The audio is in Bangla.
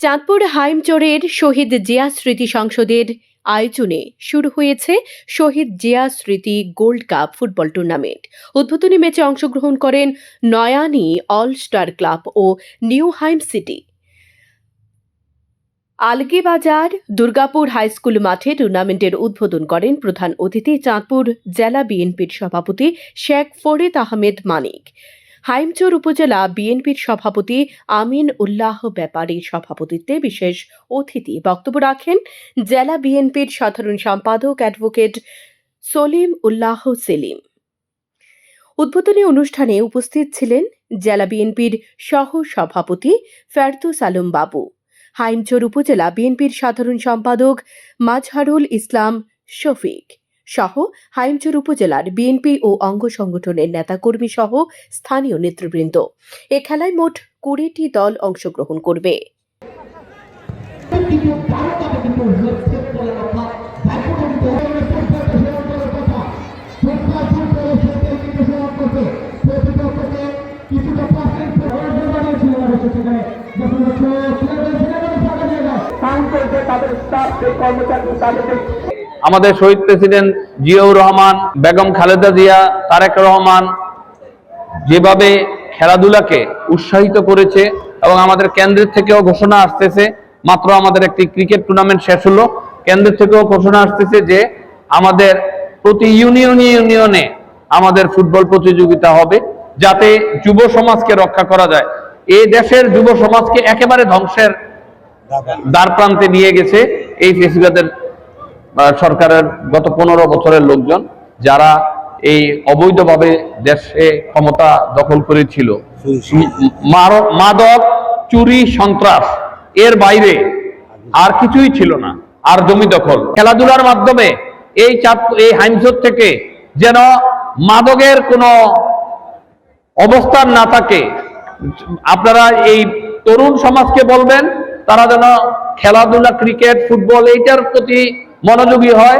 চাঁদপুর হাইমচরের শহীদ জিয়া স্মৃতি সংসদের আয়োজনে শুরু হয়েছে শহীদ জিয়া স্মৃতি গোল্ড কাপ ফুটবল টুর্নামেন্ট। উদ্বোধনী ম্যাচে অংশগ্রহণ করেন নয়ানি অল স্টার ক্লাব ও Newham city. Algibazar Durgapur high school মাঠে টুর্নামেন্টের উদ্বোধন করেন প্রধান অতিথি চাঁদপুর জেলা বিএনপির সভাপতি শেখ ফরিদ আহমেদ মানিক। হাইমচর উপজেলা বিএনপির সভাপতি আমিন উল্লাহ ব্যাপারীর সভাপতিত্বে বিশেষ অতিথি বক্তব্য রাখেন জেলা বিএনপির সাধারণ সম্পাদক অ্যাডভোকেট সলিম উল্লাহ সেলিম। উদ্বোধনী অনুষ্ঠানে উপস্থিত ছিলেন জেলা বিএনপির সহ সভাপতি ফেরদৌস আলম বাবু। হাইমচর উপজেলা বিএনপির সাধারণ সম্পাদক মাজহারুল ইসলাম শফিক সহ হাইমচর উপজেলার বিএনপি ও অঙ্গ সংগঠনের নেতাকর্মী সহ স্থানীয় নেতৃবৃন্দ। এ খেলায় মোট কুড়িটি দল অংশগ্রহণ করবে। কিছুটা পার্সেন্ট সেখানে যখন আমাদের শহীদ প্রেসিডেন্ট জিয়াউর রহমান, বেগম খালেদা জিয়া, তারেক রহমান যেভাবে খেলাধুলাকে উৎসাহিত করেছে এবং আমাদের কেন্দ্রের থেকেও ঘোষণা আসতেছে, মাত্র আমাদের একটি ক্রিকেট টুর্নামেন্ট শেষ হলো। কেন্দ্রের থেকেও ঘোষণা আসতেছে যে আমাদের প্রতি ইউনিয়নে ইউনিয়নে আমাদের ফুটবল প্রতিযোগিতা হবে, যাতে যুব সমাজকে রক্ষা করা যায়। এই দেশের যুব সমাজকে একেবারে ধ্বংসের দ্বার প্রান্তে নিয়ে গেছে এই ফেসিবাদের সরকারের গত পনেরো বছরের লোকজন যারা এই অবৈধভাবে দেশে ক্ষমতা দখল করেছিল। মাদক, চুরি, সন্ত্রাস, এর বাইরে আর কিছুই ছিল না, আর জমি দখল। খেলাধুলার মাধ্যমে এই চাপ, এই হাইমসর থেকে যেন মাদকের কোনো অবস্থান না থাকে। আপনারা এই তরুণ সমাজকে বলবেন তারা যেন খেলাধুলা ক্রিকেট ফুটবল এইটার প্রতি মনোযোগী হয়।